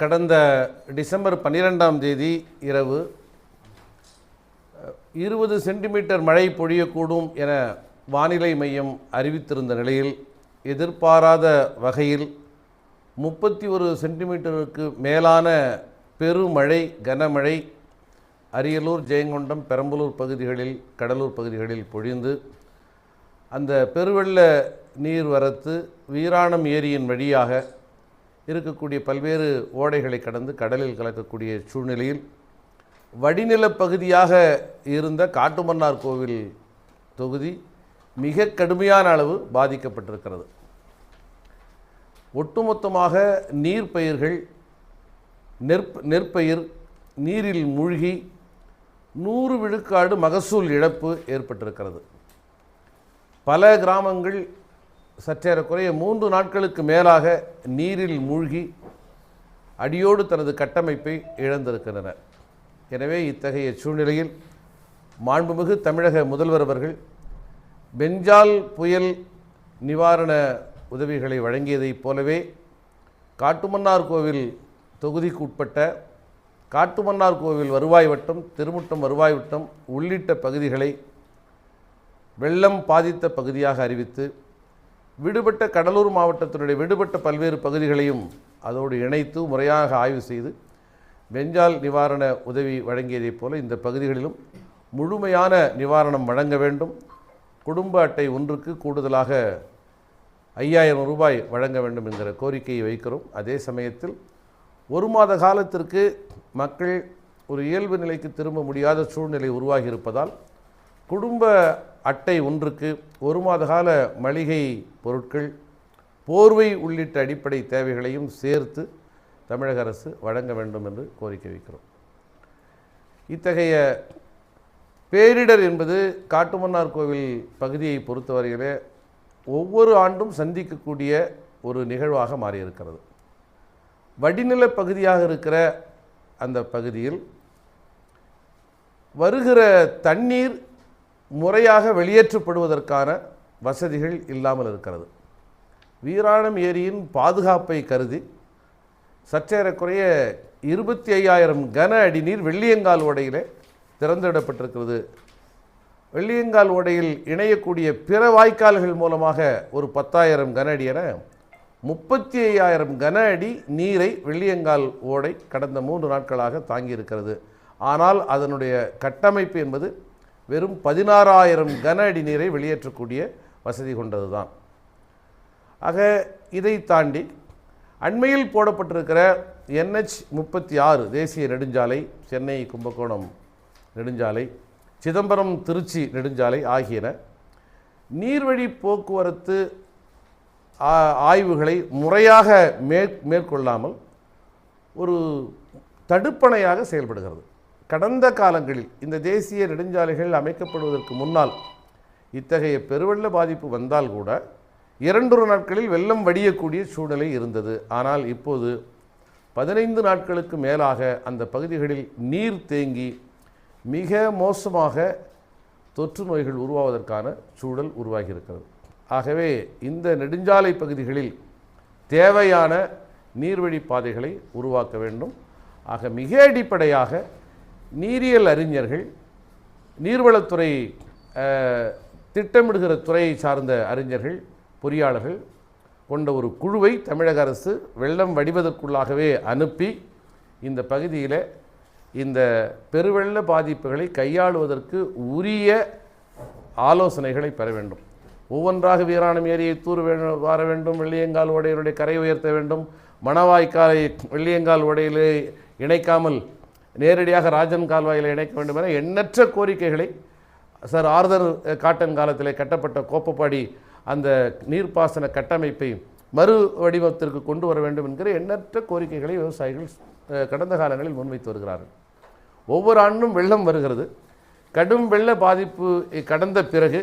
கடந்த டிசம்பர் பன்னிரெண்டாம் தேதி இரவு இருபது சென்டிமீட்டர் மழை பொழியக்கூடும் என வானிலை மையம் அறிவித்திருந்த நிலையில் எதிர்பாராத வகையில் முப்பத்தி ஒரு சென்டிமீட்டருக்கு மேலான பெருமழை கனமழை அரியலூர் ஜெயங்கொண்டம் பெரம்பலூர் பகுதிகளில் கடலூர் பகுதிகளில் பொழிந்து அந்த பெருவெள்ள நீர் வரத்து வீராணம் ஏரியின் வழியாக இருக்கக்கூடிய பல்வேறு ஓடைகளை கடந்து கடலில் கலக்கக்கூடிய சூழ்நிலையில் வடிநிலப் பகுதியாக இருந்த காட்டுமன்னார் கோவில் தொகுதி மிக கடுமையான அளவு பாதிக்கப்பட்டிருக்கிறது. ஒட்டுமொத்தமாக நீர்ப்பயிர்கள் நெற் நெற்பயிர் நீரில் மூழ்கி நூறு விழுக்காடு மகசூல் இழப்பு ஏற்பட்டிருக்கிறது. பல கிராமங்கள் சற்றேறக்குறைய மூன்று நாட்களுக்கு மேலாக நீரில் மூழ்கி அடியோடு தனது கட்டமைப்பை இழந்திருக்கின்றன. எனவே இத்தகைய சூழ்நிலையில் மாண்புமிகு தமிழக முதல்வர் அவர்கள் பெஞ்சால் புயல் நிவாரண உதவிகளை வழங்கியதைப் போலவே காட்டுமன்னார் கோவில் தொகுதிக்கு உட்பட்ட காட்டுமன்னார் கோவில் வருவாய் வட்டம் திருமுட்டம் வருவாய் வட்டம் உள்ளிட்ட பகுதிகளை வெள்ளம் பாதித்த பகுதியாக அறிவித்து விடுபட்ட கடலூர் மாவட்டத்தினுடைய விடுபட்ட பல்வேறு பகுதிகளையும் அதோடு இணைத்து முறையாக ஆய்வு செய்து வெஞ்சால் நிவாரண உதவி வழங்கியதைப் போல இந்த பகுதிகளிலும் முழுமையான நிவாரணம் வழங்க வேண்டும். குடும்ப அட்டை ஒன்றுக்கு கூடுதலாக ஐயாயிரம் ரூபாய் வழங்க வேண்டும் என்கிற கோரிக்கையை வைக்கிறோம். அதே சமயத்தில் ஒரு மாத காலத்திற்கு மக்கள் ஒரு இயல்பு நிலைக்கு திரும்ப முடியாத சூழ்நிலை உருவாகி இருப்பதால் குடும்ப அட்டை ஒன்றுக்கு ஒரு மாத கால மளிகை பொருட்கள் போர்வை உள்ளிட்ட அடிப்படை தேவைகளையும் சேர்த்து தமிழக அரசு வழங்க வேண்டும் என்று கோரிக்கை வைக்கிறோம். இத்தகைய பேரிடர் என்பது காட்டுமன்னார் கோவில் பகுதியை பொறுத்தவரையிலே ஒவ்வொரு ஆண்டும் சந்திக்கக்கூடிய ஒரு நிகழ்வாக மாறியிருக்கிறது. வடிநில பகுதியாக இருக்கிற அந்த பகுதியில் வருகிற தண்ணீர் முறையாக வெளியேற்றப்படுவதற்கான வசதிகள் இல்லாமல் இருக்கிறது. வீராணம் ஏரியின் பாதுகாப்பை கருதி சற்றேறக்குறைய இருபத்தி ஐயாயிரம் கன அடி நீர் வெள்ளியங்கால் ஓடையிலே திறந்துவிடப்பட்டிருக்கிறது. வெள்ளியங்கால் ஓடையில் இணையக்கூடிய பிற வாய்க்கால்கள் மூலமாக ஒரு பத்தாயிரம் கன அடி என முப்பத்தி ஐயாயிரம் கன அடி நீரை வெள்ளியங்கால் ஓடை கடந்த மூன்று நாட்களாக தாங்கியிருக்கிறது. ஆனால் அதனுடைய கட்டமைப்பு என்பது வெறும் பதினாறாயிரம் கன அடி நீரை வெளியேற்றக்கூடிய வசதி கொண்டது தான் ஆக இதை தாண்டி அண்மையில் போடப்பட்டிருக்கிற என்ஹெச் முப்பத்தி ஆறு தேசிய நெடுஞ்சாலை சென்னை கும்பகோணம் நெடுஞ்சாலை சிதம்பரம் திருச்சி நெடுஞ்சாலை ஆகியன நீர்வழி போக்குவரத்து ஆ- ஆய்வுகளை முறையாக மேற் மேற்கொள்ளாமல் ஒரு தடுப்பணையாக செயல்படுகிறது. கடந்த காலங்களில் இந்த தேசிய நெடுஞ்சாலைகள் அமைக்கப்படுவதற்கு முன்னால் இத்தகைய பெருவெள்ள பாதிப்பு வந்தால் கூட இரண்டொரு நாட்களில் வெள்ளம் வடியக்கூடிய சூழ்நிலை இருந்தது. ஆனால் இப்போது பதினைந்து நாட்களுக்கு மேலாக அந்த பகுதிகளில் நீர் தேங்கி மிக மோசமாக தொற்று நோய்கள் உருவாவதற்கான சூழல் உருவாகி இருக்கிறது ஆகவே இந்த நெடுஞ்சாலை பகுதிகளில் தேவையான நீர்வழி பாதைகளை உருவாக்க வேண்டும். ஆக மிக அடிப்படையாக நீரியல் அறிஞர்கள் நீர்வளத்துறை திட்டமிடுகிற துறையை சார்ந்த அறிஞர்கள் பொறியாளர்கள் கொண்ட ஒரு குழுவை தமிழக அரசு வெள்ளம் வடிவதற்குள்ளாகவே அனுப்பி இந்த பகுதியில் இந்த பெருவெள்ள பாதிப்புகளை கையாளுவதற்கு உரிய ஆலோசனைகளை பெற வேண்டும். ஒவ்வொன்றாக வீராணம் ஏரியை தூர் வே- வார வேண்டும் வெள்ளியங்கால் ஓடையினுடைய கரை உயர்த்த வேண்டும். மணவாய்க்காலை வெள்ளியங்கால் உடையிலே இணைக்காமல் நேரடியாக ராஜன் கால்வாயில் இணைக்க வேண்டும் என எண்ணற்ற கோரிக்கைகளை சார் ஆர்தர் காட்டன் காலத்தில் கட்டப்பட்ட கோப்பப்பாடி அந்த நீர்ப்பாசன கட்டமைப்பை மறு வடிவத்திற்கு கொண்டு வர வேண்டும் என்கிற எண்ணற்ற கோரிக்கைகளை விவசாயிகள் கடந்த காலங்களில் முன்வைத்து வருகிறார்கள். ஒவ்வொரு ஆண்டும் வெள்ளம் வருகிறது. கடும் வெள்ள பாதிப்பு கடந்த பிறகு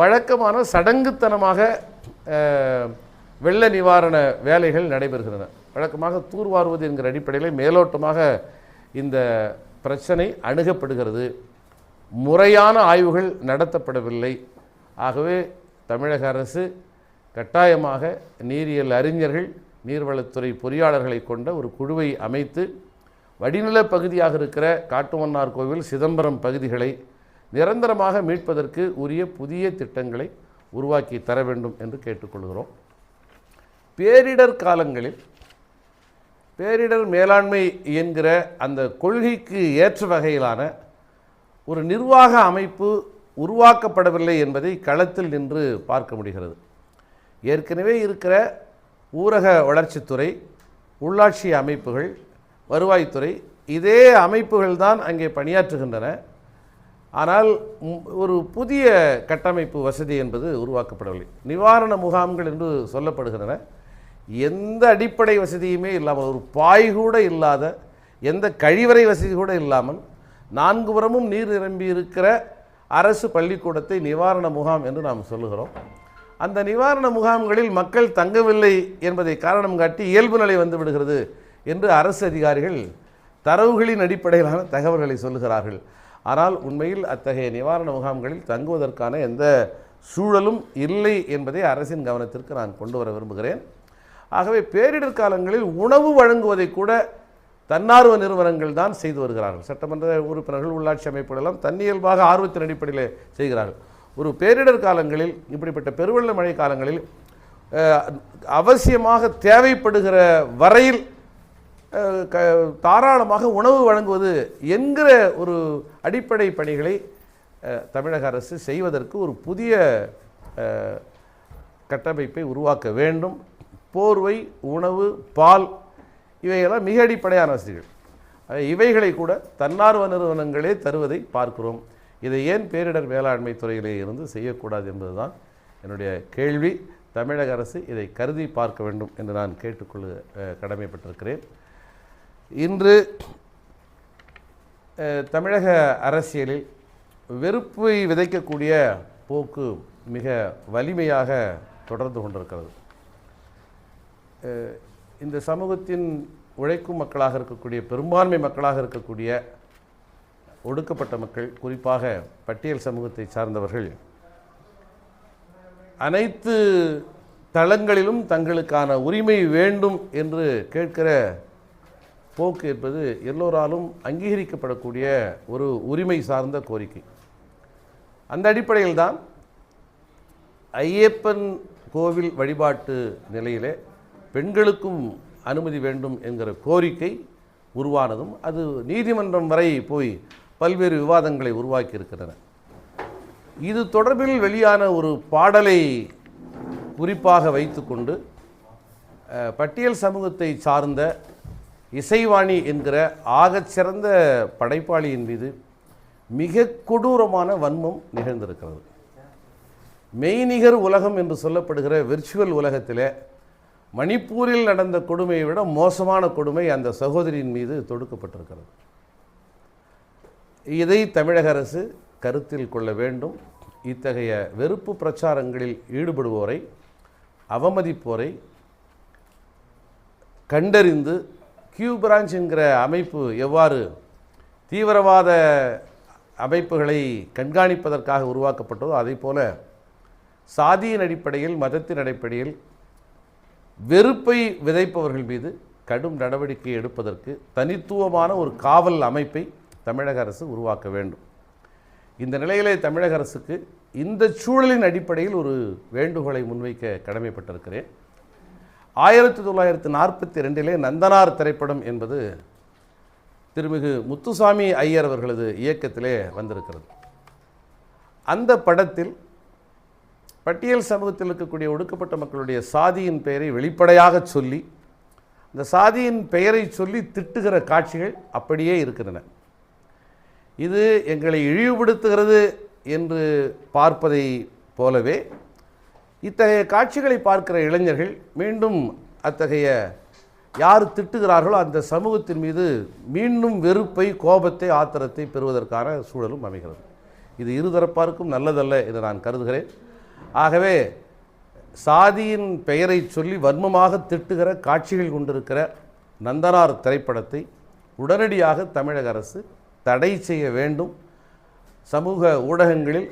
வழக்கமான சடங்குத்தனமாக வெள்ள நிவாரண வேலைகள் நடைபெறுகின்றன. வழக்கமாக தூர்வாருவது என்கிற அடிப்படையில் மேலோட்டமாக இந்த பிரச்சனை அணுகப்படுகிறது. முறையான ஆய்வுகள் நடத்தப்படவில்லை. ஆகவே தமிழக அரசு கட்டாயமாக நீரியல் அறிஞர்கள் நீர்வளத்துறை பொறியாளர்களை கொண்ட ஒரு குழுவை அமைத்து வடிநில பகுதியாக இருக்கிற காட்டுமன்னார் கோவில் சிதம்பரம் பகுதிகளை நிரந்தரமாக மீட்பதற்கு உரிய புதிய திட்டங்களை உருவாக்கி தர வேண்டும் என்று கேட்டுக்கொள்கிறோம். பேரிடர் காலங்களில் பேரிடர் மேலாண்மை என்கிற அந்த கொள்கைக்கு ஏற்ற வகையிலான ஒரு நிர்வாக அமைப்பு உருவாக்கப்படவில்லை என்பதை களத்தில் நின்று பார்க்க முடிகிறது. ஏற்கனவே இருக்கிற ஊரக வளர்ச்சித்துறை உள்ளாட்சி அமைப்புகள் வருவாய்த்துறை இதே அமைப்புகள் தான் அங்கே பணியாற்றுகின்றன. ஆனால் ஒரு புதிய கட்டமைப்பு வசதி என்பது உருவாக்கப்படவில்லை. நிவாரண முகாம்கள் என்று சொல்லப்படுகின்றன. எந்த அடிப்படை வசதியுமே இல்லாமல் ஒரு பாய் கூட இல்லாத எந்த கழிவறை வசதி கூட இல்லாமல் நான்கு புறமும் நீர் நிரம்பி இருக்கிற அரசு பள்ளிக்கூடத்தை நிவாரண முகாம் என்று நாம் சொல்லுகிறோம். அந்த நிவாரண முகாம்களில் மக்கள் தங்கவில்லை என்பதை காரணம் காட்டி இயல்பு நிலை வந்து விடுகிறது என்று அரசு அதிகாரிகள் தரவுகளின் அடிப்படையிலான தகவல்களை சொல்லுகிறார்கள். ஆனால் உண்மையில் அத்தகைய நிவாரண முகாம்களில் தங்குவதற்கான எந்த சூழலும் இல்லை என்பதை அரசின் கவனத்திற்கு நான் கொண்டு வர விரும்புகிறேன். ஆகவே பேரிடர் காலங்களில் உணவு வழங்குவதை கூட தன்னார்வ நிறுவனங்கள் தான் செய்து வருகிறார்கள். சட்டமன்ற உறுப்பினர்கள் உள்ளாட்சி அமைப்புகள் எல்லாம் தன்னியல்பாக ஆர்வத்தின் அடிப்படையில் செய்கிறார்கள். ஒரு பேரிடர் காலங்களில் இப்படிப்பட்ட பெருவெள்ள மழை காலங்களில் அவசியமாக தேவைப்படுகிற வரையில் க தாராளமாக உணவு வழங்குவது என்கிற ஒரு அடிப்படை பணிகளை தமிழக அரசு செய்வதற்கு ஒரு புதிய கட்டமைப்பை உருவாக்க வேண்டும். போர்வை உணவு பால் இவையெல்லாம் மிக அடிப்படையான வசதிகள். இவைகளை கூட தன்னார்வ நிறுவனங்களே தருவதை பார்க்கிறோம். இதை ஏன் பேரிடர் மேலாண்மை துறையிலே இருந்து செய்யக்கூடாது என்பதுதான் என்னுடைய கேள்வி. தமிழக அரசு இதை கருதி பார்க்க வேண்டும் என்று நான் கேட்டுக்கொள்ள கடமைப்பட்டிருக்கிறேன். இன்று தமிழக அரசியலில் வெறுப்பை விதைக்கக்கூடிய போக்கு மிக வலிமையாக தொடர்ந்து கொண்டிருக்கிறது. இந்த சமூகத்தின் உழைக்கும் மக்களாக இருக்கக்கூடிய பெரும்பான்மை மக்களாக இருக்கக்கூடிய ஒடுக்கப்பட்ட மக்கள் குறிப்பாக பட்டியல் சமூகத்தை சார்ந்தவர்கள் அனைத்து தளங்களிலும் தங்களுக்கான உரிமை வேண்டும் என்று கேட்கிற போக்கு என்பது எல்லோராலும் அங்கீகரிக்கப்படக்கூடிய ஒரு உரிமை சார்ந்த கோரிக்கை. அந்த அடிப்படையில் தான் ஐயப்பன் கோவில் வழிபாட்டு நிலையிலே பெண்களுக்கும் அனுமதி வேண்டும் என்கிற கோரிக்கை உருவானதும் அது நீதிமன்றம் வரை போய் பல்வேறு விவாதங்களை உருவாக்கி இருக்கின்றன இது தொடர்பில் வெளியான ஒரு பாடலை குறிப்பாக வைத்துக்கொண்டு பட்டியல் சமூகத்தை சார்ந்த இசைவாணி என்கிற ஆகச்சிறந்த படைப்பாளியின் மீது மிக கொடூரமான வன்மம் நிகழ்ந்திருக்கிறது. மெய்நிகர் உலகம் என்று சொல்லப்படுகிற விர்ச்சுவல் உலகத்திலே மணிப்பூரில் நடந்த கொடுமையை விட மோசமான கொடுமை அந்த சகோதரியின் மீது தொடுக்கப்பட்டிருக்கிறது. இதை தமிழக அரசு கருத்தில் கொள்ள வேண்டும். இத்தகைய வெறுப்பு பிரச்சாரங்களில் ஈடுபடுவோரை அவமதிப்போரை கண்டறிந்து கியூ பிரான்ச் என்கிற அமைப்பு எவ்வாறு தீவிரவாத அமைப்புகளை கண்காணிப்பதற்காக உருவாக்கப்பட்டதோ அதே போல சாதியின் அடிப்படையில் மதத்தின் அடிப்படையில் வெறுப்பை விதைப்பவர்கள் மீது கடும் நடவடிக்கை எடுப்பதற்கு தனித்துவமான ஒரு காவல் அமைப்பை தமிழக அரசு உருவாக்க வேண்டும். இந்த நிலையிலே தமிழக அரசுக்கு இந்த சூழலின் அடிப்படையில் ஒரு வேண்டுகோளை முன்வைக்க கடமைப்பட்டிருக்கிறேன். ஆயிரத்தி தொள்ளாயிரத்தி நாற்பத்தி ரெண்டிலே நந்தனார் திரைப்படம் என்பது திருமிகு முத்துசாமி ஐயர் அவர்களது இயக்கத்திலே வந்திருக்கிறது. அந்த படத்தில் பட்டியல் சமூகத்தில் இருக்கக்கூடிய ஒடுக்கப்பட்ட மக்களுடைய சாதியின் பெயரை வெளிப்படையாக சொல்லி அந்த சாதியின் பெயரை சொல்லி திட்டுகிற காட்சிகள் அப்படியே இருக்கின்றன. இது எங்களை இழிவுபடுத்துகிறது என்று பார்ப்பதை போலவே இத்தகைய காட்சிகளை பார்க்கிற இளைஞர்கள் மீண்டும் அத்தகைய யார் திட்டுகிறார்களோ அந்த சமூகத்தின் மீது மீண்டும் வெறுப்பை கோபத்தை ஆத்திரத்தை பெறுவதற்கான சூழலும் அமைகிறது. இது இருதரப்பாருக்கும் நல்லதல்ல என்று நான் கருதுகிறேன். ஆகவே சாதியின் பெயரை சொல்லி வன்மமாக திட்டுகிற காட்சிகள் கொண்டிருக்கிற நந்தனார் திரைப்படத்தை உடனடியாக தமிழக அரசு தடை செய்ய வேண்டும். சமூக ஊடகங்களில்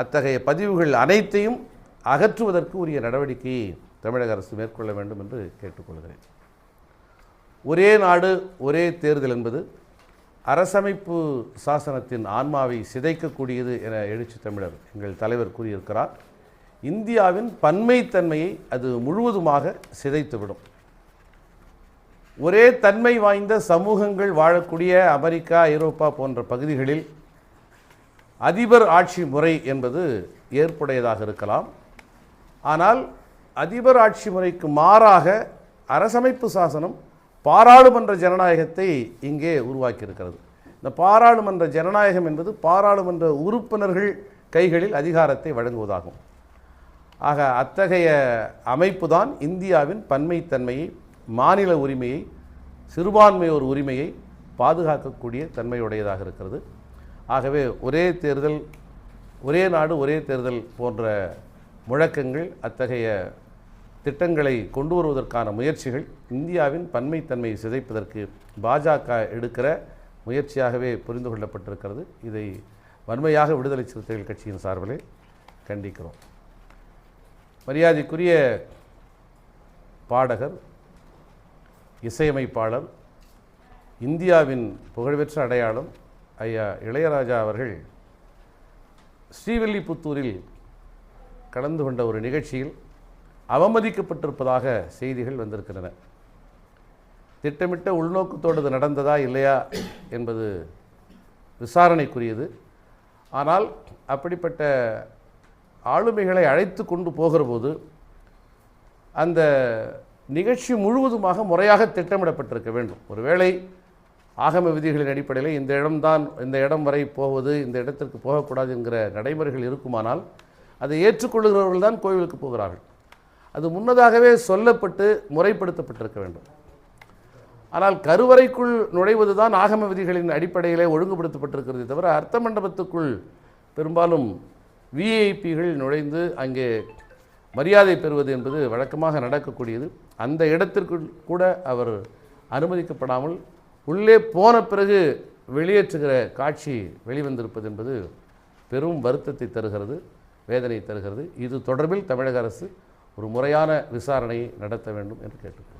அத்தகைய பதிவுகள் அனைத்தையும் அகற்றுவதற்கு உரிய நடவடிக்கையை தமிழக அரசு மேற்கொள்ள வேண்டும் என்று கேட்டுக்கொள்கிறேன். ஒரே நாடு ஒரே தேர்தல் என்பது அரசமைப்பு சாசனத்தின் ஆன்மாவை சிதைக்கக்கூடியது என எழுச்சி தமிழர் எங்கள் தலைவர் கூறியிருக்கிறார். இந்தியாவின் பன்மைத்தன்மையை அது முழுவதுமாக சிதைத்துவிடும். ஒரே தன்மை வாய்ந்த சமூகங்கள் வாழக்கூடிய அமெரிக்கா ஐரோப்பா போன்ற பகுதிகளில் அதிபர் ஆட்சி முறை என்பது ஏற்புடையதாக இருக்கலாம். ஆனால் அதிபர் ஆட்சி முறைக்கு மாறாக அரசமைப்பு சாசனம் பாராளுமன்ற ஜனநாயகத்தை இங்கே உருவாக்கியிருக்கிறது. இந்த பாராளுமன்ற ஜனநாயகம் என்பது பாராளுமன்ற உறுப்பினர்கள் கைகளில் அதிகாரத்தை வழங்குவதாகும். ஆக அத்தகைய அமைப்பு தான் இந்தியாவின் பன்மைத்தன்மையை மாநில உரிமையை சிறுபான்மையோர் உரிமையை பாதுகாக்கக்கூடிய தன்மையுடையதாக இருக்கிறது. ஆகவே ஒரே தேர்தல் ஒரே நாடு ஒரே தேர்தல் போன்ற முழக்கங்கள் அத்தகைய திட்டங்களை கொண்டு வருவதற்கான முயற்சிகள் இந்தியாவின் பன்மைத்தன்மையை சிதைப்பதற்கு பாஜக எடுக்கிற முயற்சியாகவே புரிந்து கொள்ளப்பட்டிருக்கிறது. இதை வன்மையாக விடுதலை சிறுத்தைகள் கட்சியின் சார்பிலே கண்டிக்கிறோம். மரியாதைக்குரிய பாடகர் இசையமைப்பாளர் இந்தியாவின் புகழ்பெற்ற அடையாளம் ஐயா இளையராஜா அவர்கள் ஸ்ரீவில்லிபுத்தூரில் கலந்து கொண்ட ஒரு நிகழ்ச்சியில் அவமதிக்கப்பட்டிருப்பதாக செய்திகள் வந்திருக்கின்றன. திட்டமிட்ட உள்நோக்கத்தோடு நடந்ததா இல்லையா என்பது விசாரணைக்குரியது. ஆனால் அப்படிப்பட்ட ஆளுமைகளை அழைத்து கொண்டு போகிற போது அந்த நிகழ்ச்சி முழுவதுமாக முறையாக திட்டமிடப்பட்டிருக்க வேண்டும். ஒருவேளை ஆகம விதிகளின் அடிப்படையில் இந்த இடம்தான் இந்த இடம் வரை போவது இந்த இடத்திற்கு போகக்கூடாது என்கிற நடைமுறைகள் இருக்குமானால் அதை ஏற்றுக்கொள்கிறவர்கள் தான் கோவிலுக்கு போகிறார்கள். அது முன்னதாகவே சொல்லப்பட்டு முறைப்படுத்தப்பட்டிருக்க வேண்டும். ஆனால் கருவறைக்குள் நுழைவது தான் ஆகம விதிகளின் அடிப்படையிலே ஒழுங்குபடுத்தப்பட்டிருக்கிறது தவிர அர்த்த மண்டபத்துக்குள் பெரும்பாலும் விஐபிகள் நுழைந்து அங்கே மரியாதை பெறுவது என்பது வழக்கமாக நடக்கக்கூடியது. அந்த இடத்திற்குள் கூட அவர் அனுமதிக்கப்படாமல் உள்ளே போன பிறகு வெளியேற்றுகிற காட்சி வெளிவந்திருப்பது என்பது பெரும் வருத்தத்தை தருகிறது வேதனை தருகிறது. இது தொடர்பில் தமிழக அரசு ஒரு முறையான விசாரணையை நடத்த வேண்டும் என்று கேட்டுக்கொள்கிறேன்.